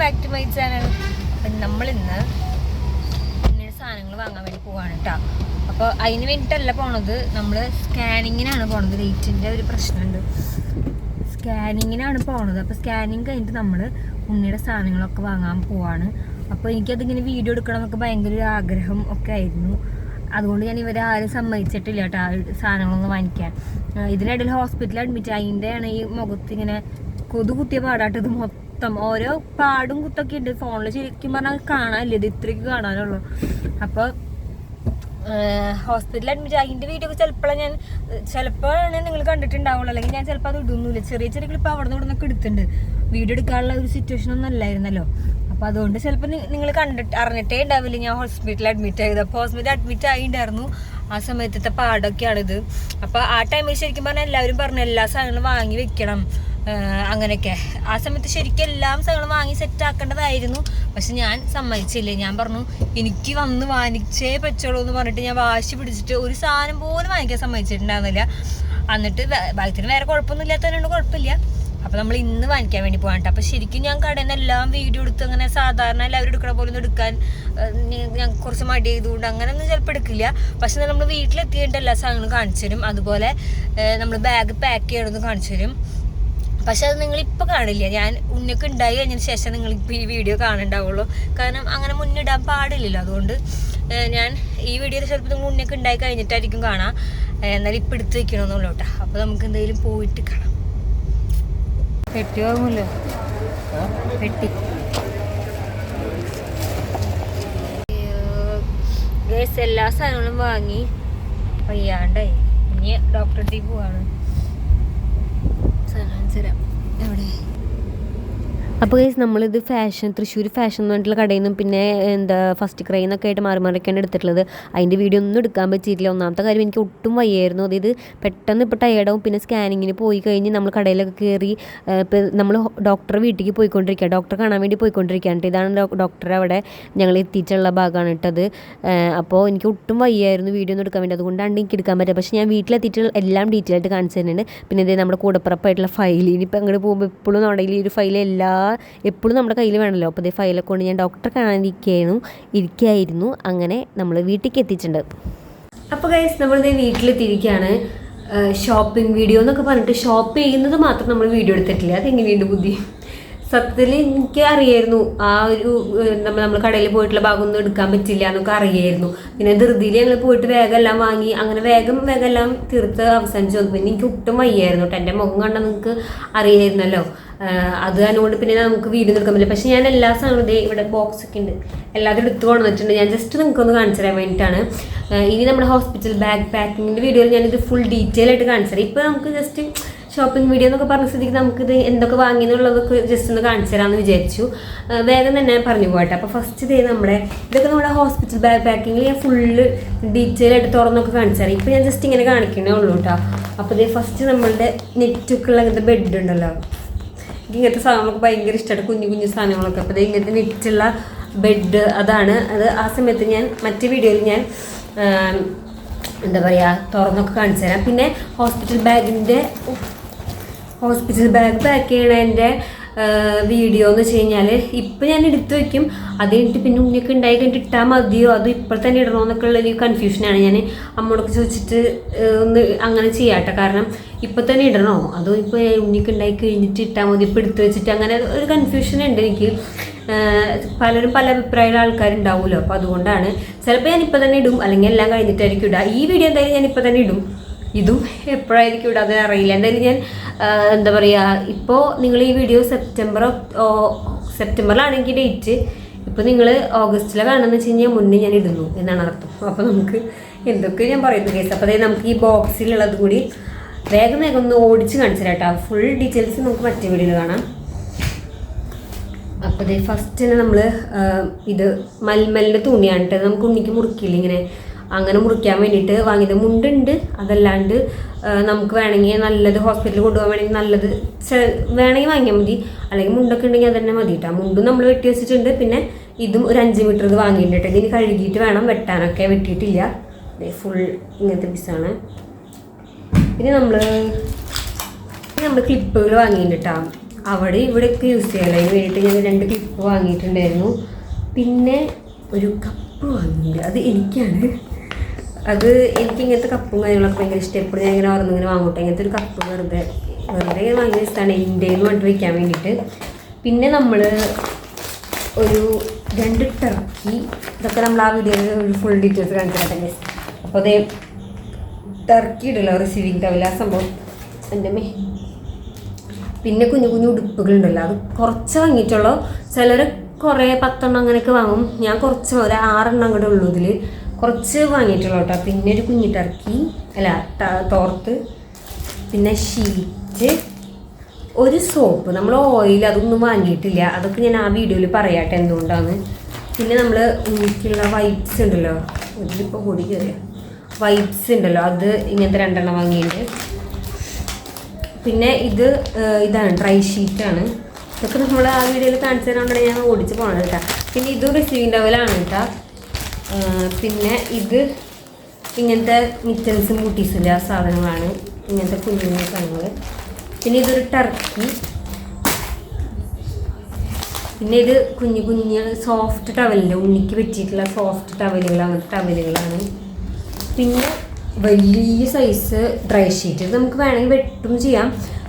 Back to my channel അപ്പം നമ്മളിന്ന് ഇങ്ങനെ സാധനങ്ങൾ വാങ്ങാൻ വേണ്ടി പോവാണ് കേട്ടോ അപ്പോൾ അതിന് വേണ്ടിയിട്ടല്ല പോണത്. നമ്മൾ സ്കാനിങ്ങിനാണ് പോണത്. വെയിറ്റിന്റെ ഒരു പ്രശ്നമുണ്ട് സ്കാനിങ്ങിനാണ് പോണത്. അപ്പോൾ സ്കാനിങ് കഴിഞ്ഞിട്ട് നമ്മൾ ഉണ്ണിയുടെ സാധനങ്ങളൊക്കെ വാങ്ങാൻ പോവാണ്. അപ്പോൾ എനിക്കതിങ്ങനെ വീഡിയോ എടുക്കണം എന്നൊക്കെ ഭയങ്കര ഒരു ആഗ്രഹം ഒക്കെ ആയിരുന്നു. അതുകൊണ്ട് ഞാൻ ഇവരെ ആരും സമ്മതിച്ചിട്ടില്ല കേട്ടോ ആ സാധനങ്ങളൊന്നും വാങ്ങിക്കാൻ. ഇതിനിടയിൽ ഹോസ്പിറ്റലിൽ അഡ്മിറ്റ് അതിന്റെയാണ് ഈ മുഖത്ത് ഇങ്ങനെ കൊതു കുത്തിയ പാടാട്ടത് ഇത് മൊത്തം ഓരോ പാടും കുത്തൊക്കെ ഉണ്ട്. ഫോണിൽ ശരിക്കും പറഞ്ഞാൽ കാണാനില്ല. ഇത് ഇത്രയ്ക്ക് കാണാനുള്ളൂ. അപ്പോൾ ഹോസ്പിറ്റലിൽ അഡ്മിറ്റ് അതിന്റെ വീഡിയോ ചിലപ്പോഴാണ് ഞാൻ ചിലപ്പോഴാണ് നിങ്ങൾ കണ്ടിട്ടുണ്ടാവുള്ളൂ. അല്ലെങ്കിൽ ഞാൻ ചിലപ്പോൾ അത് ഇടുന്നില്ല. ചെറിയ ചെറിയ ക്ലിപ്പ് അവിടെ നിന്ന് ഇവിടെ നിന്നൊക്കെ എടുത്തിട്ടുണ്ട്. വീഡിയോ എടുക്കാനുള്ള ഒരു സിറ്റുവേഷൻ ഒന്നും അല്ലായിരുന്നല്ലോ. അപ്പോൾ അതുകൊണ്ട് ചിലപ്പോൾ നിങ്ങൾ കണ്ടിട്ട് അറിഞ്ഞിട്ടേ ഉണ്ടാവില്ല. ഞാൻ ഹോസ്പിറ്റലിൽ അഡ്മിറ്റ് ആയത്. അപ്പോൾ ഹോസ്പിറ്റലിൽ അഡ്മിറ്റ് ആയിണ്ടായിരുന്നു. ആ സമയത്തത്തെ പാടൊക്കെയാണിത്. അപ്പോൾ ആ ടൈമിൽ ശരിക്കും പറഞ്ഞാൽ എല്ലാവരും പറഞ്ഞു എല്ലാ സാധനങ്ങളും വാങ്ങി വെക്കണം. അങ്ങനെയൊക്കെ. ആ സമയത്ത് ശരിക്കും എല്ലാം സാധനങ്ങളും വാങ്ങി സെറ്റ് ആക്കേണ്ടതായിരുന്നു. പക്ഷെ ഞാൻ സമ്മതിച്ചില്ല. ഞാൻ പറഞ്ഞു എനിക്ക് വന്ന് വാങ്ങിച്ചേ പറ്റുള്ളൂ എന്ന് പറഞ്ഞിട്ട് ഞാൻ വാശി പിടിച്ചിട്ട് ഒരു സാധനം പോലും വാങ്ങിക്കാൻ സമ്മതിച്ചിട്ടുണ്ടായിരുന്നില്ല. എന്നിട്ട് ഭാഗ്യത്തിന് വേറെ കുഴപ്പമൊന്നും ഇല്ലാത്തതിനുണ്ട് കുഴപ്പമില്ല. അപ്പൊ നമ്മൾ ഇന്ന് വാങ്ങിക്കാൻ വേണ്ടി പോകാൻ അപ്പൊ ശരിക്കും ഞാൻ കടയിൽ നിന്ന് എല്ലാം വീഡിയോ എടുത്ത് അങ്ങനെ സാധാരണ എല്ലാവരും എടുക്കണ പോലെ ഒന്നും എടുക്കാൻ ഞാൻ കുറച്ച് മടി ചെയ്തുകൊണ്ട് അങ്ങനെ ഒന്നും ചിലപ്പോൾ എടുക്കില്ല. പക്ഷെ നമ്മൾ വീട്ടിലെത്തിയിട്ട് എല്ലാ സാധനങ്ങളും കാണിച്ചു തരും. അതുപോലെ നമ്മൾ ബാഗ് പാക്ക് ചെയ്യണമെന്ന് കാണിച്ചു തരും. പക്ഷെ അത് നിങ്ങൾ ഇപ്പൊ കാണില്ല. ഞാൻ ഉന്നക്ക് ഉണ്ടായി കഴിഞ്ഞതിന് ശേഷം നിങ്ങൾ ഇപ്പൊ ഈ വീഡിയോ കാണുന്നുണ്ടാവുള്ളൂ. കാരണം അങ്ങനെ മുന്നിടാൻ പാടില്ലല്ലോ. അതുകൊണ്ട് ഞാൻ ഈ വീഡിയോ ചിലപ്പോൾ നിങ്ങൾ ഉന്നക്ക് ഉണ്ടായി കഴിഞ്ഞിട്ടായിരിക്കും കാണാം. എന്നാലും ഇപ്പം എടുത്ത് വെക്കണമെന്നുള്ളൂ കേട്ടോ. അപ്പോൾ നമുക്ക് എന്തെങ്കിലും പോയിട്ട് കാണാം. പെട്ടി വാങ്ങുമല്ലോ പെട്ടി. എല്ലാ സാധനങ്ങളും വാങ്ങി. വയ്യാണ്ടായി. ഇനി ഡോക്ടറുടെ പോവാണ്. സാധനം കാണിച്ച് തരാം എവിടെ അപ്പോൾ ഗൈസ് നമ്മളിത് ഫാഷൻ തൃശ്ശൂർ ഫാഷൻ എന്ന് പറഞ്ഞിട്ടുള്ള കടയിൽ നിന്നും പിന്നെ എന്താ ഫസ്റ്റ് ക്രൈ എന്നൊക്കെ ആയിട്ട് മാറി മാറിയൊക്കെയാണ് എടുത്തിട്ടുള്ളത്. അതിന്റെ വീഡിയോ ഒന്നും എടുക്കാൻ പറ്റിയിട്ടില്ല. ഒന്നാമത്തെ കാര്യം എനിക്ക് ഒട്ടും വയ്യായിരുന്നു. അതായത് പെട്ടെന്ന് ഇപ്പോൾ ടയേർഡാവും പിന്നെ സ്കാനിങ്ങിന് പോയി കഴിഞ്ഞ് നമ്മൾ കടയിലൊക്കെ കയറി ഇപ്പോൾ നമ്മൾ ഡോക്ടറെ വീട്ടിലേക്ക് പോയിക്കൊണ്ടിരിക്കുക ഡോക്ടറെ കാണാൻ വേണ്ടി പോയിക്കൊണ്ടിരിക്കുകയാണ് കേട്ടോ. ഇതാണ് ഡോക്ടർ അവിടെ ഞങ്ങൾ എത്തിയിട്ടുള്ള ഭാഗമാണ് ഇട്ടത് അപ്പോൾ എനിക്ക് ഒട്ടും വയ്യായിരുന്നു വീഡിയോ ഒന്നും എടുക്കാൻ വേണ്ടി. അതുകൊണ്ടാണ് എനിക്ക് എടുക്കാൻ പറ്റുക പക്ഷേ ഞാൻ വീട്ടിലെത്തിയിട്ട് എല്ലാം ഡീറ്റെയിൽ ആയിട്ട് കാണിച്ചു തരുന്നുണ്ട്. പിന്നെ ഇതേ നമ്മുടെ കൂടപ്പുറപ്പായിട്ടുള്ള ഫയൽ ഇനിയിപ്പോൾ അങ്ങോട്ട് പോകുമ്പോൾ എപ്പോഴും നമ്മുടെ ഈ ഒരു ഫയൽ എല്ലാ എപ്പോഴും നമ്മുടെ കയ്യിൽ വേണമല്ലോ. അപ്പോൾ ഇതേ ഫയലൊക്കെ കൊണ്ട് ഞാൻ ഡോക്ടറെ കാണാനിരിക്കുകയായിരുന്നു ഇരിക്കുകയായിരുന്നു. അങ്ങനെ നമ്മൾ വീട്ടിലേക്ക് എത്തിച്ചിട്ടുണ്ട് അപ്പോൾ ഗൈസ് നമ്മളിത് വീട്ടിലെത്തിയിരിക്കുകയാണ്. ഷോപ്പിംഗ് വീഡിയോ എന്നൊക്കെ പറഞ്ഞിട്ട് ഷോപ്പ് ചെയ്യുന്നത് മാത്രം നമ്മൾ വീഡിയോ എടുത്തിട്ടില്ല. അതെങ്ങനെയുണ്ട് ബുദ്ധി? സത്യത്തിൽ എനിക്ക് അറിയായിരുന്നു. ആ ഒരു നമ്മൾ നമ്മൾ കടയിൽ പോയിട്ടുള്ള ഭാഗമൊന്നും എടുക്കാൻ പറ്റില്ല എന്നൊക്കെ അറിയായിരുന്നു. പിന്നെ ധൃതിയിൽ ഞങ്ങൾ പോയിട്ട് വേഗം എല്ലാം വാങ്ങി. അങ്ങനെ വേഗം വേഗം എല്ലാം തീർത്ത് അവസാനിച്ചു. വന്നു പിന്നെ എനിക്ക് ഒട്ടും വയ്യായിരുന്നു. കേട്ടോ എന്റെ മുഖം കണ്ടാൽ നിങ്ങൾക്ക് അറിയായിരുന്നല്ലോ. അത് അതുകൊണ്ട് പിന്നെ നമുക്ക് വീഡിയോ എടുക്കാൻ പറ്റില്ല. പക്ഷേ ഞാൻ എല്ലാ സാധനവും ഇതേ ഇവിടെ ബോക്സ് ഒക്കെ ഉണ്ട്. എല്ലാതും എടുത്തു കൊണ്ടുവന്നിട്ടുണ്ട്. ഞാൻ ജസ്റ്റ് നിങ്ങൾക്ക് ഒന്ന് കാണിച്ചു തരാൻ വേണ്ടിയിട്ടാണ്. ഇനി നമ്മുടെ ഹോസ്പിറ്റൽ ബാഗ് പാക്കിങ്ങിന്റെ വീഡിയോയിൽ ഞാനിത് ഫുൾ ഡീറ്റെയിൽ ആയിട്ട് കാണിച്ചു തരാം. ഇപ്പോൾ നമുക്ക് ജസ്റ്റ് ഷോപ്പിംഗ് വീഡിയോ എന്നൊക്കെ പറഞ്ഞ സ്ഥിതിക്ക് നമുക്കിത് എന്തൊക്കെ വാങ്ങി എന്നുള്ളതൊക്കെ ജസ്റ്റ് ഒന്ന് കാണിച്ചു തരാമെന്ന് വിചാരിച്ചു. വേഗം തന്നെ പറഞ്ഞു പോകട്ടെ. അപ്പോൾ ഫസ്റ്റ് ഇതേ നമ്മുടെ ഇതൊക്കെ നമ്മുടെ ഹോസ്പിറ്റൽ ബാഗ് പാക്കിങ്ങിൽ ഞാൻ ഫുള്ള് ഡീറ്റെയിൽ ആയിട്ട് തുറന്നൊക്കെ കാണിച്ചു തരാം. ഇപ്പോൾ ഞാൻ ജസ്റ്റ് ഇങ്ങനെ കാണിക്കണേ ഉള്ളൂ കേട്ടോ അപ്പോൾ ഇതേ ഫസ്റ്റ് നമ്മളുടെ നെറ്റൊക്കെ ഉള്ള ബെഡ് ഉണ്ടല്ലോ. എനിക്ക് ഇങ്ങനത്തെ സാധനങ്ങളൊക്കെ ഭയങ്കര ഇഷ്ടമാണ് കുഞ്ഞു കുഞ്ഞു സാധനങ്ങളൊക്കെ. അപ്പോൾ ഇങ്ങനത്തെ നെറ്റുള്ള ബെഡ് അതാണ്. അത് ആ സമയത്ത് ഞാൻ മറ്റു വീഡിയോയിൽ ഞാൻ എന്താ പറയുക തുറന്നൊക്കെ കാണിച്ചു തരാം. പിന്നെ ഹോസ്പിറ്റൽ ബാഗിന്റെ ഹോസ്പിറ്റൽ ബാഗ് പാക്ക് ചെയ്യണതിന്റെ വീഡിയോ എന്ന് വെച്ച് കഴിഞ്ഞാൽ ഇപ്പം ഞാൻ എടുത്തു വെക്കും. അത് കഴിഞ്ഞിട്ട് പിന്നെ ഉണ്ണിയൊക്കെ ഉണ്ടായി കഴിഞ്ഞിട്ട് ഇട്ടാൽ മതിയോ? അത് ഇപ്പോൾ തന്നെ ഇടണോ എന്നൊക്കെ ഉള്ളൊരു കൺഫ്യൂഷനാണ് ഞാൻ അമ്മോടൊക്കെ ചോദിച്ചിട്ട് ഒന്ന് അങ്ങനെ ചെയ്യാട്ടെ. കാരണം ഇപ്പം തന്നെ ഇടണോ? അതോ ഇപ്പോൾ ഉണ്ണിയൊക്കെ ഉണ്ടായി കഴിഞ്ഞിട്ട് ഇട്ടാൽ മതി? ഇപ്പോൾ എടുത്തു വെച്ചിട്ട് അങ്ങനെ ഒരു കൺഫ്യൂഷൻ ഉണ്ട് എനിക്ക്. പലരും പല അഭിപ്രായമുള്ള ആൾക്കാരുണ്ടാവുമല്ലോ അപ്പോൾ അതുകൊണ്ടാണ്. ചിലപ്പോൾ ഞാൻ ഇപ്പം തന്നെ ഇടും. അല്ലെങ്കിൽ എല്ലാം കഴിഞ്ഞിട്ടായിരിക്കും ഇടുക ഈ വീഡിയോ എന്തായാലും ഞാൻ ഇപ്പം തന്നെ ഇടും. ഇതും എപ്പോഴായിരിക്കും ഇടാതെ അറിയില്ല. എന്തായാലും ഞാൻ എന്താ പറയുക ഇപ്പോൾ നിങ്ങൾ ഈ വീഡിയോ സെപ്റ്റംബർ സെപ്റ്റംബറിലാണെങ്കിൽ ഡേറ്റ് ഇപ്പോൾ നിങ്ങൾ ഓഗസ്റ്റിലെ കാണുന്നത് വെച്ച് കഴിഞ്ഞാൽ മുന്നേ ഞാൻ ഇടുന്നു എന്നാണ് അർത്ഥം. അപ്പോൾ നമുക്ക് എന്തൊക്കെ ഞാൻ പറയുന്നു കേസ് അപ്പോൾ അതായത് നമുക്ക് ഈ ബോക്സിലുള്ളത് കൂടി വേഗം വേഗം ഒന്ന് ഓടിച്ച് കാണിച്ചു കേട്ടോ ഫുൾ ഡീറ്റെയിൽസ് നമുക്ക് മറ്റേ വീഡിയോയിൽ കാണാം. അപ്പോൾ ദേ ഫസ്റ്റ് തന്നെ നമ്മൾ ഇത് മൽമലിന്റെ തുണിയാണ് കേട്ടോ നമുക്ക് ഉണ്ണിക്ക് മുറുക്കില്ല ഇങ്ങനെ അങ്ങനെ മുറിക്കാൻ വേണ്ടിയിട്ട് വാങ്ങിയത്. മുണ്ടുണ്ട് അതല്ലാണ്ട് നമുക്ക് വേണമെങ്കിൽ നല്ലത് ഹോസ്പിറ്റലിൽ കൊണ്ടുപോകാൻ വേണമെങ്കിൽ നല്ലത് വേണമെങ്കിൽ വാങ്ങിയാൽ മതി. അല്ലെങ്കിൽ മുണ്ടൊക്കെ ഉണ്ടെങ്കിൽ അത് തന്നെ മതി കേട്ടോ മുണ്ടും നമ്മൾ വെട്ടി വെച്ചിട്ടുണ്ട്. പിന്നെ ഇതും ഒരു അഞ്ച് മീറ്റർ ഇത് വാങ്ങിയിട്ടുണ്ട് ഇനി കഴുകിയിട്ട് വേണം വെട്ടാനൊക്കെ വെട്ടിയിട്ടില്ല. ഫുൾ ഇങ്ങനത്തെ പീസാണ് പിന്നെ നമ്മൾ നമ്മൾ ക്ലിപ്പുകൾ വാങ്ങിയിട്ടുണ്ട് കേട്ടോ അവിടെ ഇവിടെയൊക്കെ യൂസ് ചെയ്യാമല്ലോ അതിന് വേണ്ടിയിട്ട് ഞാൻ രണ്ട് ക്ലിപ്പ് വാങ്ങിയിട്ടുണ്ടായിരുന്നു. പിന്നെ ഒരു കപ്പ് വാങ്ങിയിട്ടുണ്ട്. അത് എനിക്കാണ്. അത് എനിക്ക് ഇങ്ങനത്തെ കപ്പും കാര്യങ്ങളൊക്കെ ഭയങ്കര ഇഷ്ടം. എപ്പോഴും ഞാൻ ഇങ്ങനെ ഓർന്ന് ഇങ്ങനെ വാങ്ങൂട്ടെ ഇങ്ങനത്തെ ഒരു കപ്പ് വെറുതെ വെറുതെ ഇങ്ങനെ വാങ്ങിയ ഇഷ്ടമാണ് എന്റെ എന്ന് വയ്ക്കാൻ വേണ്ടിയിട്ട്. പിന്നെ നമ്മൾ ഒരു രണ്ട് ടർക്കി ഇതൊക്കെ നമ്മൾ ആ വീഡിയോയിൽ ഒരു ഫുൾ ഡീറ്റെയിൽസ് കാണിച്ചിട്ടുണ്ട് അപ്പോൾ അതേ ടർക്കി ഇടല്ലോ റിസീവിങ് ടവൽ ആ സംഭവം എന്റെ മേ പിന്നെ കുഞ്ഞു കുഞ്ഞു ഉടുപ്പുകളുണ്ടല്ലോ. അത് കുറച്ച് വാങ്ങിയിട്ടുള്ളൂ. ചിലർ കുറേ പത്തെണ്ണം അങ്ങനെയൊക്കെ വാങ്ങും. ഞാൻ കുറച്ച് ഒരു ആറെണ്ണം അങ്ങോട്ടേ ഉള്ളൂ ഇതിൽ കുറച്ച് വാങ്ങിയിട്ടുള്ളൂ കേട്ടോ. പിന്നെ ഒരു കുഞ്ഞി ടർക്കി അല്ല തോർത്ത് പിന്നെ ഷീറ്റ് ഒരു സോപ്പ് നമ്മൾ ഓയിൽ അതൊന്നും വാങ്ങിയിട്ടില്ല. അതൊക്കെ ഞാൻ ആ വീഡിയോയിൽ പറയാട്ടെ എന്തുകൊണ്ടാണ് പിന്നെ നമ്മൾ ഉള്ള വൈപ്സ് ഉണ്ടല്ലോ. ഇതിലിപ്പോൾ കൂടി കയറിയ വൈപ്സ് ഉണ്ടല്ലോ. അത് ഇങ്ങനത്തെ രണ്ടെണ്ണം വാങ്ങിയിട്ടുണ്ട് പിന്നെ ഇത് ഇതാണ് ഡ്രൈ ഷീറ്റാണ് ഇതൊക്കെ നമ്മൾ ആ വീഡിയോയിൽ കാണിച്ചു തരാണ്ടാണ് ഞാൻ ഓടിച്ച് പോകണം കേട്ടോ. പിന്നെ ഇതും റിസീവിങ് ലെവലാണ് കേട്ടോ. പിന്നെ ഇത് ഇങ്ങനത്തെ ബൂട്ടീസിന്റെ ആ സാധനങ്ങളാണ് ഇങ്ങനത്തെ കുഞ്ഞു സാധനങ്ങൾ. പിന്നെ ഇതൊരു ടർക്കി പിന്നെ ഇത് കുഞ്ഞു കുഞ്ഞ് സോഫ്റ്റ് ടവലിന്റെ ഉണ്ണിക്ക് പറ്റിയിട്ടുള്ള സോഫ്റ്റ് ടവലുകൾ അങ്ങനത്തെ ടവലുകളാണ് പിന്നെ വലിയ സൈസ് ഡ്രൈ ഷീറ്റ് ഇത് നമുക്ക് വേണമെങ്കിൽ വെട്ടും ചെയ്യാം.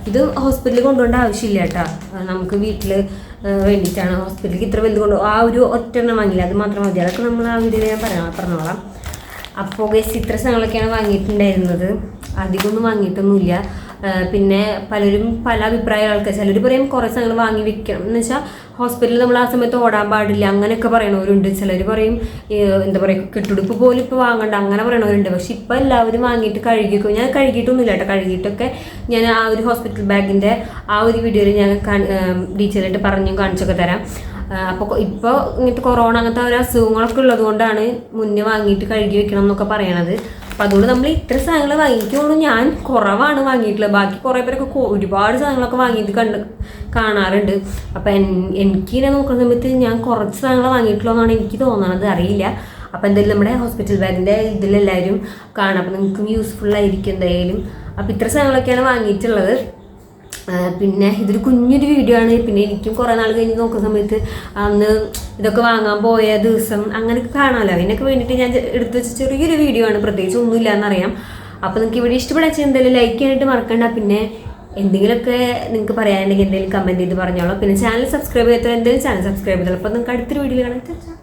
ഇത് ഹോസ്പിറ്റലിൽ കൊണ്ടുപോകേണ്ട ആവശ്യമില്ല കേട്ടോ. നമുക്ക് വീട്ടിൽ വേണ്ടിയിട്ടാണ് ഹോസ്പിറ്റലിൽ ഇത്ര വലുത് കൊണ്ട് ആ ഒരു ഒറ്റെണ്ണം വാങ്ങില്ല അത് മാത്രം മതി. അതൊക്കെ നമ്മൾ ആ ഒരു ഞാൻ പറയാം പറഞ്ഞോളാം. അപ്പോൾ ഗസ് ഇത്ര സാധനങ്ങളൊക്കെയാണ് വാങ്ങിയിട്ടുണ്ടായിരുന്നത്. അധികമൊന്നും വാങ്ങിയിട്ടൊന്നുമില്ല. പിന്നെ പലരും പല അഭിപ്രായ ആൾക്കാർ ചിലർ പറയും കുറേ സാധനങ്ങൾ വാങ്ങി വെക്കണം. എന്ന് വെച്ചാൽ ഹോസ്പിറ്റലിൽ നമ്മൾ ആ സമയത്ത് ഓടാൻ പാടില്ല അങ്ങനെയൊക്കെ പറയണവരുണ്ട്. ചിലർ പറയും എന്താ പറയുക കെട്ടുടുപ്പ് പോലും ഇപ്പോൾ വാങ്ങണ്ട അങ്ങനെ പറയണവരുണ്ട്. പക്ഷെ ഇപ്പോൾ എല്ലാവരും വാങ്ങിയിട്ട് കഴുകിക്കും ഞാൻ കഴുകിയിട്ടൊന്നുമില്ല കേട്ടോ. കഴുകിയിട്ടൊക്കെ ഞാൻ ആ ഒരു ഹോസ്പിറ്റൽ ബാഗിന്റെ ആ ഒരു വീഡിയോയിൽ ഞാൻ ഡീറ്റെയിൽ ആയിട്ട് പറഞ്ഞും കാണിച്ചൊക്കെ തരാം. അപ്പോൾ ഇപ്പോൾ ഇങ്ങനത്തെ കൊറോണ അങ്ങനത്തെ ഒരു അസുഖങ്ങളൊക്കെ ഉള്ളത് കൊണ്ടാണ് മുന്നേ വാങ്ങിയിട്ട് കഴുകി വെക്കണം എന്നൊക്കെ പറയണത്. അപ്പോൾ അതുകൊണ്ട് നമ്മൾ ഇത്ര സാധനങ്ങൾ വാങ്ങിക്കുള്ളൂ ഞാൻ കുറവാണ് വാങ്ങിയിട്ടുള്ളത്. ബാക്കി കുറേ പേരൊക്കെ ഒരുപാട് സാധനങ്ങളൊക്കെ വാങ്ങിയിട്ട് കണ്ട് കാണാറുണ്ട്. അപ്പം എനിക്ക് നോക്കുന്ന സമയത്ത് ഞാൻ കുറച്ച് സാധനങ്ങൾ വാങ്ങിയിട്ടുള്ളൂ എന്നാണ് എനിക്ക് തോന്നണത് അറിയില്ല. അപ്പം എന്തായാലും നമ്മുടെ ഹോസ്പിറ്റൽ ബാഗിന്റെ ഇതിലെല്ലാവരും കാണാം. അപ്പം നിങ്ങൾക്കും യൂസ്ഫുൾ ആയിരിക്കും എന്തായാലും. അപ്പം ഇത്ര സാധനങ്ങളൊക്കെയാണ് വാങ്ങിയിട്ടുള്ളത്. പിന്നെ ഇതൊരു കുഞ്ഞൊരു വീഡിയോ ആണ്. പിന്നെ എനിക്കും കുറേ നാൾ കഴിഞ്ഞ് നോക്കുന്ന സമയത്ത് അന്ന് ഇതൊക്കെ വാങ്ങാൻ പോയ ദിവസം അങ്ങനെയൊക്കെ കാണാമല്ലോ അതിനൊക്കെ വേണ്ടിയിട്ട് ഞാൻ എടുത്തു വെച്ച ചെറിയൊരു വീഡിയോ ആണ്. പ്രത്യേകിച്ച് ഒന്നുമില്ല എന്നറിയാം അപ്പോൾ നിങ്ങൾക്ക് ഇവിടെ ഇഷ്ടപ്പെടാച്ച എന്തായാലും ലൈക്ക് ചെയ്യാനായിട്ട് മറക്കണ്ട. പിന്നെ എന്തെങ്കിലുമൊക്കെ നിങ്ങൾക്ക് പറയാനുണ്ടെങ്കിൽ എന്തെങ്കിലും കമന്റ് ചെയ്ത് പറഞ്ഞോളാം. പിന്നെ ചാനൽ സബ്സ്ക്രൈബ് ചെയ്യാത്ത എന്തെങ്കിലും ചാനൽ സബ്സ്ക്രൈബ് ചെയ്തോളൂ. അപ്പോൾ നിങ്ങൾക്ക് അടുത്തൊരു വീഡിയോ കാണാം.